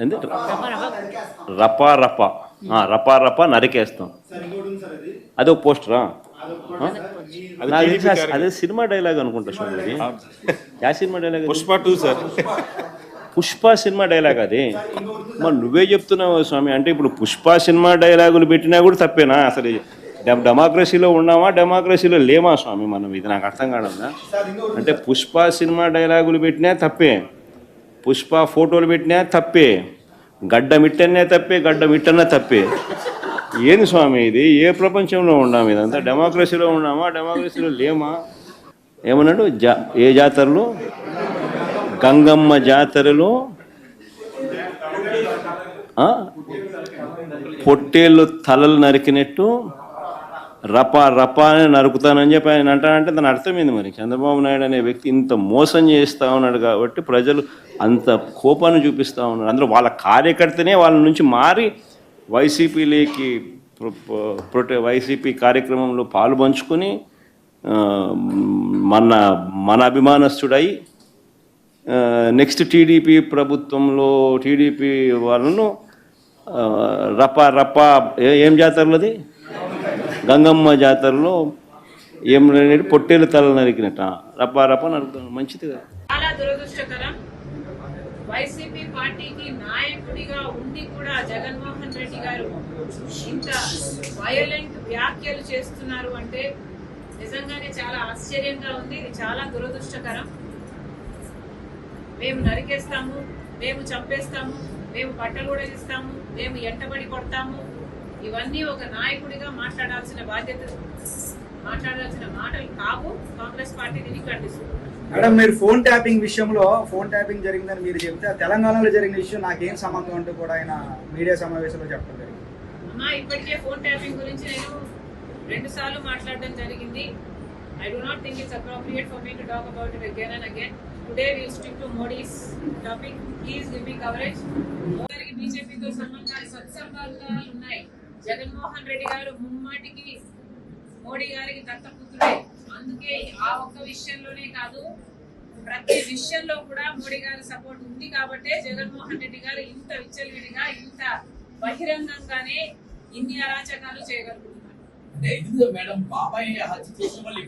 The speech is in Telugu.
ఏంది రప రప ఆ, రప రప నరికేస్తాం. అదే ఒక పోస్టరా అదే సినిమా డైలాగ్ అనుకుంటా స్వామి yeah cinema dialogue? Pushpa two sir. Pushpa cinema dialogue అది? మరి నువ్వే చెప్తున్నావు స్వామి అంటే ఇప్పుడు పుష్ప సినిమా డైలాగులు పెట్టినా కూడా తప్పేనా? అసలు డెమోక్రసీలో ఉన్నామా డెమోక్రసీలో లేమా స్వామి మనం? ఇది నాకు అర్థం కావడం అంటే పుష్ప సినిమా డైలాగులు పెట్టినా తప్పే. పుష్ప ఫోటోలు పెట్టినా తప్పే గడ్డ మిట్టనే తప్పే గడ్డ మిట్టనే తప్పే. ఏంది స్వామి ఇది? ఏ ప్రపంచంలో ఉన్నాము ఇదంతా? డెమోక్రసీలో ఉన్నామా? డెమోక్రసీలో లేమా? ఏమన్నాడు? జా ఏ జాతరలో? గంగమ్మ జాతరలో? పొట్టేళ్ళు తలలు నరికినట్టు రప రప అని నరుకుతానని చెప్పి ఆయన అంటానంటే దాని అర్థమైంది మరి? చంద్రబాబు నాయుడు అనే వ్యక్తి ఇంత మోసం చేస్తూ ఉన్నాడు కాబట్టి ప్రజలు అంత కోపాన్ని చూపిస్తూ ఉన్నారు. అందులో వాళ్ళ కార్యకర్తనే వాళ్ళ నుంచి మారి వైసీపీలోకి ప్రొటె వైసీపీ కార్యక్రమంలో పాలు పంచుకొని మన మన అభిమానస్తుడై నెక్స్ట్ టీడీపీ ప్రభుత్వంలో టీడీపీ వాళ్ళను ఆ, రప రప ఏ- ఏం జాతరలోది గంగమ్మ జాతరలో ఏం లేని పొట్టేలు తల నరికినట్ట రప రప నరుకుతాను. మంచిది కదా. చాలా దురదృష్టకరం. వైసీపీ పార్టీకి నాయకుడిగా ఉండి కూడా జగన్మోహన్ రెడ్డి గారు ఇంత వయలెంట్ వ్యాఖ్యలు చేస్తున్నారు అంటే నిజంగానే చాలా ఆశ్చర్యంగా ఉంది. ఇది చాలా దురదృష్టకరం. మేము నరికేస్తాము మేము చంపేస్తాము మేము బట్టలు కూడా ఇస్తాము మేము ఎంటబడి కొడతాము. ఇవన్నీ ఒక నాయకుడిగా మాట్లాడాల్సిన బాధ్యత మాట్లాడాల్సిన మాటలు కావు. కాంగ్రెస్ పార్టీ దీన్ని ఖండిస్తుంది. మేడం మీరు ఫోన్ ట్యాపింగ్ విషయంలో ఫోన్ ట్యాపింగ్ జరిగిందని మీరు చెప్తే తెలంగాణలో జరిగిన విషయం నాకేం సంబంధం అంటూ కూడా ఆయన మీడియా సమావేశంలో చెప్పడం జరిగింది. అమ్మా ఇప్పటికే ఫోన్ ట్యాపింగ్ గురించి నేను రెండు సార్లు మాట్లాడడం జరిగింది. I do not think it's appropriate for me to talk about it again and again today will stick to Modi's topic please give me coverage బీజేపీతో సంబంధాలు సత్సంబంధాలు ఉన్నాయి. జగన్మోహన్ రెడ్డి గారు ముమ్మాటికి మోడీ గారికి దత్తపుత్రుడే. అందుకే ఆ ఒక్క విషయంలోనే కాదు ప్రతి విషయంలో కూడా మోడీ గారి సపోర్ట్ ఉంది కాబట్టే జగన్మోహన్ రెడ్డి గారు ఇంత విచ్చలవిడిగా ఇంత బహిరంగంగానే ఇన్ని అరాచకాలు చేయగలుగుతున్నారు. మేడం? బాబాయ్ హత్య చేసిన వాళ్ళు